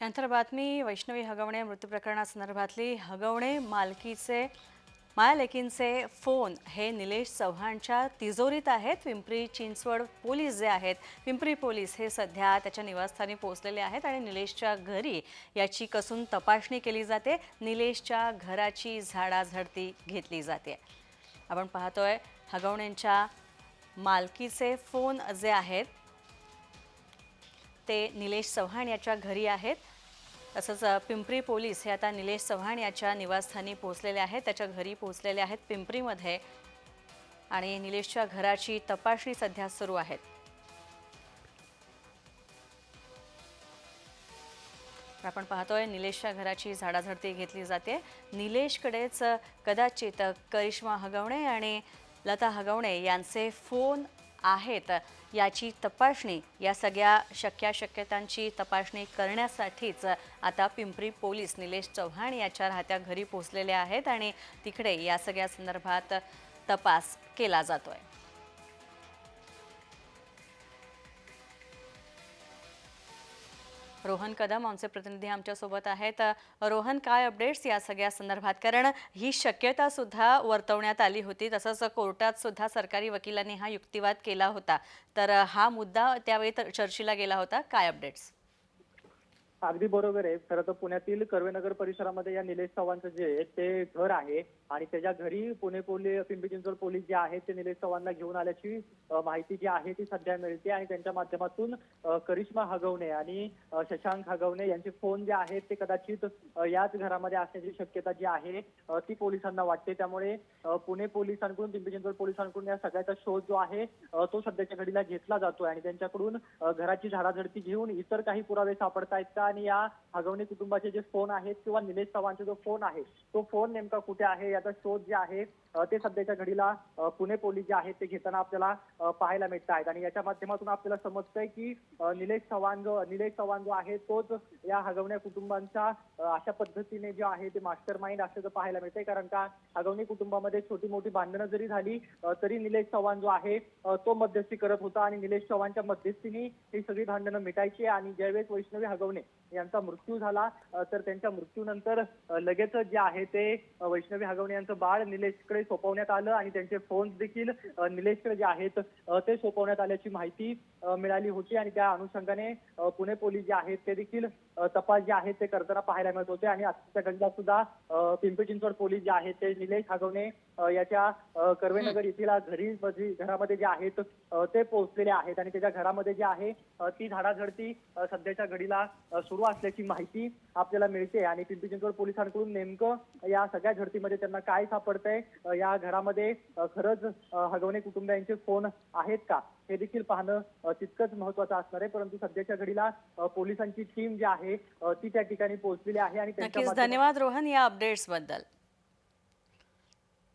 यानंतर बातमी वैष्णवी हगवणे मृत्यू प्रकरणासंदर्भातली हगवणे मालकीचे मायालेकींचे फोन. हे निलेश चव्हाणच्या तिजोरीत आहेत. पिंपरी चिंचवड पोलीस जे आहेत पिंपरी पोलीस हे सध्या त्याच्या निवासस्थानी पोहोचलेले आहेत आणि निलेशच्या घरी याची कसून तपासणी केली जाते. निलेशच्या घराची झाडाझडती घेतली जाते. आपण पाहतोय हगवणेंच्या मालकीचे फोन जे आहेत ते निलेश चव्हाण याच्या घरी आहेत. तसंच पिंपरी पोलीस हे आता निलेश चव्हाण याच्या निवासस्थानी पोहोचलेले आहेत. त्याच्या घरी पोहोचलेले आहेत पिंपरीमध्ये. आणि निलेशच्या घराची तपासणी सध्या सुरू आहेत. आपण पाहतोय निलेशच्या घराची झाडाझडती घेतली जाते. निलेशकडेच कदाचित करिश्मा हगवणे आणि लता हगवणे यांचे फोन आहेत. याची तपासणी या सगळ्या शक्या शक्यतांची तपासणी करण्यासाठीच आता पिंपरी पोलीस निलेश चव्हाण याच्या राहत्या घरी पोहोचलेले आहेत आणि तिकडे या सगळ्या संदर्भात तपास केला जातोय. रोहन कदम आमचे प्रतिनिधी आमच्यासोबत आहेत. रोहन काय अपडेट्स या सगळ्या संदर्भात? कारण ही शक्यता सुद्धा वर्तवण्यात आली होती. तसंच कोर्टात सुद्धा सरकारी वकिलांनी हा युक्तिवाद केला होता. तर हा मुद्दा त्यावेळी तर चर्चेला गेला होता. काय अपडेट्स अगदी बरोबर आहे. खरं तर पुण्यातील कर्वेनगर परिसरामध्ये या निलेश चव्हाणचं जे आहे ते घर आहे आणि त्याच्या घरी पुणे पोलीस पिंपरी चिंचवड पोलीस जे आहेत ते निलेश चव्हाणला घेऊन आल्याची माहिती जी आहे ती सध्या मिळते आणि त्यांच्या माध्यमातून करिश्मा हगवणे आणि शशांक हगवणे यांचे फोन जे आहेत ते कदाचित याच घरामध्ये असण्याची शक्यता जी आहे ती पोलिसांना वाटते. त्यामुळे पुणे पोलिसांकडून पिंपरी चिंचवड पोलिसांकडून या सगळ्याचा शोध जो आहे तो सध्याच्या घडीला घेतला जातोय आणि त्यांच्याकडून घराची झाडाझडती घेऊन इतर काही पुरावे सापडतायत का आणि या हगवणे कुटुंबाचे जे फोन आहेत किंवा निलेश चव्हाणचा जो फोन आहे तो फोन नेमका कुठे आहे? याचा शोध जे आहे ते सध्याच्या घडीला पुणे पोलीस जे आहेत ते घेताना आपल्याला पाहायला मिळत आहेत. आणि याच्या माध्यमातून आपल्याला समजतंय की निलेश चव्हाण जो निलेश चव्हाण जो आहे तोच या हगवण्या कुटुंबांच्या अशा पद्धतीने जे आहे ते मास्टर माइंड असल्याचं पाहायला मिळतंय. कारण का हगवणी कुटुंबामध्ये छोटी मोठी भांडणं जरी झाली तरी निलेश चव्हाण जो आहे तो मध्यस्थी करत होता. आणि निलेश चव्हाणच्या मध्यस्थीने ही सगळी भांडणं मिटायची आणि ज्यावेळेस वैष्णवी हगवणे यांचा मृत्यू झाला. तर त्यांच्या मृत्यूनंतर लगेच जे आहे ते वैष्णवी हगवणे यांचं बाळ निलेशकडे सोपवण्यात आलं आणि त्यांचे फोन देखील निलेशकडे जे आहेत ते सोपवण्यात आल्याची माहिती मिळाली होती आणि त्या अनुषंगाने पुणे पोलीस जे आहेत ते देखील तपास जे आहेत ते करताना पाहायला मिळत होते आणि आजच्या घडीला सुद्धा पिंपरी चिंचवड पोलीस जे आहेत ते निलेश हगवणे याच्या कर्वेनगर येथील घरी मध्ये- घरामध्ये जे आहेत ते पोहोचलेले आहेत आणि त्याच्या घरामध्ये जे आहे ती झाडाझडती सध्याच्या घडीला सुरू असल्याची माहिती आपल्याला मिळते. आणि पिंपरी चिंचवड पोलिसांकडून नेमकं या सगळ्या झडतीमध्ये त्यांना काय सापडतंय या घरामध्ये खरंच हगवणे कुटुंबियांचे फोन आहेत का? हे देखील पाहणं तितकंच महत्वाचं असणार आहे. परंतु सध्याच्या घडीला पोलिसांची टीम जी आहे ती त्या ठिकाणी पोहोचलेली आहे आणि धन्यवाद रोहन या अपडेट्सबद्दल